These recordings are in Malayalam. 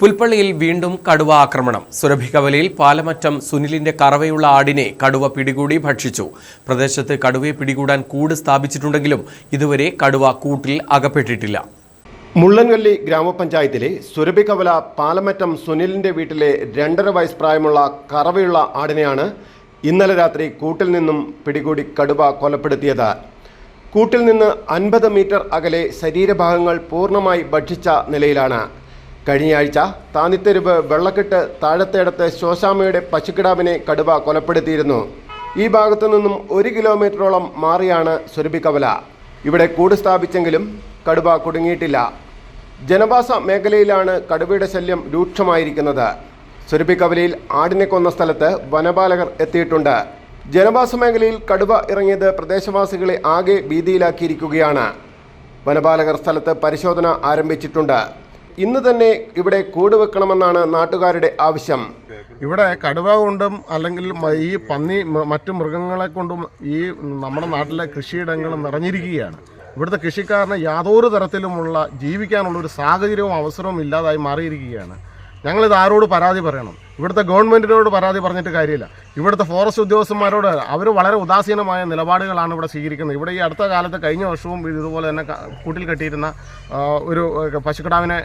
പുൽപ്പള്ളിയിൽ വീണ്ടും കടുവ ആക്രമണം. സുരഭികവലയിൽ പാലമറ്റം സുനിലിന്റെ കറവയുള്ള ആടിനെ കടുവ പിടികൂടി ഭക്ഷിച്ചു. പ്രദേശത്ത് കടുവയെ പിടികൂടാൻ കൂട് സ്ഥാപിച്ചിട്ടുണ്ടെങ്കിലും ഇതുവരെ കടുവ കൂട്ടിൽ അകപ്പെട്ടിട്ടില്ല. മുള്ളൻകല്ലി ഗ്രാമപഞ്ചായത്തിലെ സുരഭികവല പാലമറ്റം സുനിലിന്റെ വീട്ടിലെ രണ്ടര വയസ്സ് പ്രായമുള്ള കറവയുള്ള ആടിനെയാണ് ഇന്നലെ രാത്രി കൂട്ടിൽ നിന്നും പിടികൂടി കടുവ കൊലപ്പെടുത്തിയത്. കൂട്ടിൽ നിന്ന് അൻപത് മീറ്റർ അകലെ ശരീരഭാഗങ്ങൾ പൂർണമായി ഭക്ഷിച്ച നിലയിലാണ് കഴിഞ്ഞയാഴ്ച താന്നിത്തെരുവ് വെള്ളക്കെട്ട് താഴത്തേടത്ത് ശോശാമയുടെ പശുക്കിടാവിനെ കടുവ കൊലപ്പെടുത്തിയിരുന്നു. ഈ ഭാഗത്തു നിന്നും ഒരു കിലോമീറ്ററോളം മാറിയാണ് സുരഭിക്കവല ഇവിടെ കൂട് സ്ഥാപിച്ചെങ്കിലും കടുവ കുടുങ്ങിയിട്ടില്ല. ജനവാസ മേഖലയിലാണ് കടുവയുടെ ശല്യം രൂക്ഷമായിരിക്കുന്നത്. സുരഭിക്കവലയിൽ ആടിനെ കൊന്ന സ്ഥലത്ത് വനപാലകർ എത്തിയിട്ടുണ്ട്. ജനവാസ മേഖലയിൽ കടുവ ഇറങ്ങിയത് പ്രദേശവാസികളെ ആകെ ഭീതിയിലാക്കിയിരിക്കുകയാണ്. വനപാലകർ സ്ഥലത്ത് പരിശോധന ആരംഭിച്ചിട്ടുണ്ട്. ഇന്ന് തന്നെ ഇവിടെ കൂട് വെക്കണമെന്നാണ് നാട്ടുകാരുടെ ആവശ്യം. ഇവിടെ കടുവ കൊണ്ടും അല്ലെങ്കിൽ ഈ പന്നി മറ്റു മൃഗങ്ങളെ കൊണ്ടും ഈ നമ്മുടെ നാട്ടിലെ കൃഷിയിടങ്ങൾ നിറഞ്ഞിരിക്കുകയാണ്. ഇവിടുത്തെ കൃഷിക്കാരന് യാതൊരു തരത്തിലുമുള്ള ജീവിക്കാനുള്ള ഒരു സാഹചര്യവും അവസരവും ഇല്ലാതായി മാറിയിരിക്കുകയാണ്. ഞങ്ങളിത് ആരോട് പരാതി പറയണം? ഇവിടുത്തെ ഗവൺമെന്റിനോട് പരാതി പറഞ്ഞിട്ട് കാര്യമില്ല. ഇവിടുത്തെ ഫോറസ്റ്റ് ഉദ്യോഗസ്ഥന്മാരോട് അവർ വളരെ ഉദാസീനമായ നിലപാടുകളാണ് ഇവിടെ സ്വീകരിക്കുന്നത്. ഇവിടെ ഈ അടുത്ത കാലത്ത് കഴിഞ്ഞ വർഷവും ഇതുപോലെ തന്നെ കൂട്ടിൽ കെട്ടിയിരുന്ന ഒരു പശുക്കിടാവിനെ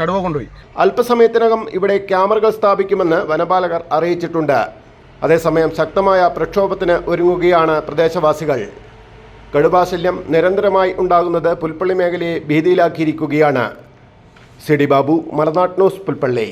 കടുവ കൊണ്ടുപോയി. അല്പസമയത്തിനകം ഇവിടെ ക്യാമറകൾ സ്ഥാപിക്കുമെന്ന് വനപാലകർ അറിയിച്ചിട്ടുണ്ട്. അതേസമയം ശക്തമായ പ്രക്ഷോഭത്തിന് ഒരുങ്ങുകയാണ് പ്രദേശവാസികൾ. കടുവാശല്യം നിരന്തരമായി ഉണ്ടാകുന്നത് പുൽപ്പള്ളി മേഖലയെ ഭീതിയിലാക്കിയിരിക്കുകയാണ്. CD Babu Malanad news Pulpally.